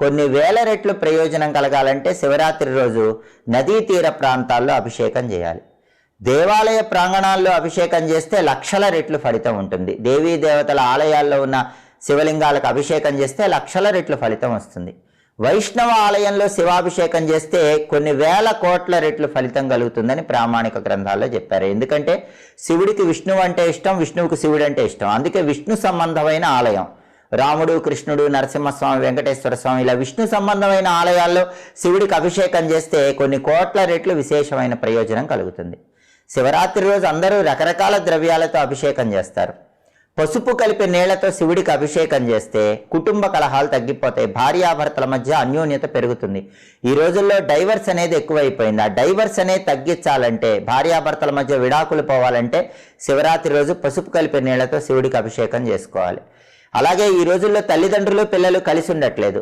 కొన్ని వేల రెట్లు ప్రయోజనం కలగాలంటే శివరాత్రి రోజు నదీ తీర ప్రాంతాల్లో అభిషేకం చేయాలి. దేవాలయ ప్రాంగణాల్లో అభిషేకం చేస్తే లక్షల రెట్లు ఫలితం ఉంటుంది. దేవీ దేవతల ఆలయాల్లో ఉన్న శివలింగాలకు అభిషేకం చేస్తే లక్షల రెట్లు ఫలితం వస్తుంది. వైష్ణవ ఆలయంలో శివాభిషేకం చేస్తే కొన్ని వేల కోట్ల రెట్లు ఫలితం కలుగుతుందని ప్రామాణిక గ్రంథాల్లో చెప్పారు. ఎందుకంటే శివుడికి విష్ణువు అంటే ఇష్టం విష్ణువుకు శివుడు అంటే ఇష్టం. అందుకే విష్ణు సంబంధమైన ఆలయం. రాముడు కృష్ణుడు నరసింహస్వామి వెంకటేశ్వర స్వామి ఇలా విష్ణు సంబంధమైన ఆలయాల్లో శివుడికి అభిషేకం చేస్తే కొన్ని కోట్ల రెట్లు విశేషమైన ప్రయోజనం కలుగుతుంది. శివరాత్రి రోజు అందరూ రకరకాల ద్రవ్యాలతో అభిషేకం చేస్తారు. పసుపు కలిపి నీళ్ళతో శివుడికి అభిషేకం చేస్తే కుటుంబ కలహాలు తగ్గిపోతాయి. భార్యాభర్తల మధ్య అన్యోన్యత పెరుగుతుంది. ఈ రోజుల్లో డైవర్స్ అనేది ఎక్కువైపోయింది. ఆ డైవర్స్ అనేది తగ్గించాలంటే భార్యాభర్తల మధ్య విడాకులు పోవాలంటే శివరాత్రి రోజు పసుపు కలిపి నీళ్ళతో శివుడికి అభిషేకం చేసుకోవాలి. అలాగే ఈ రోజుల్లో తల్లిదండ్రులు పిల్లలు కలిసి ఉండట్లేదు.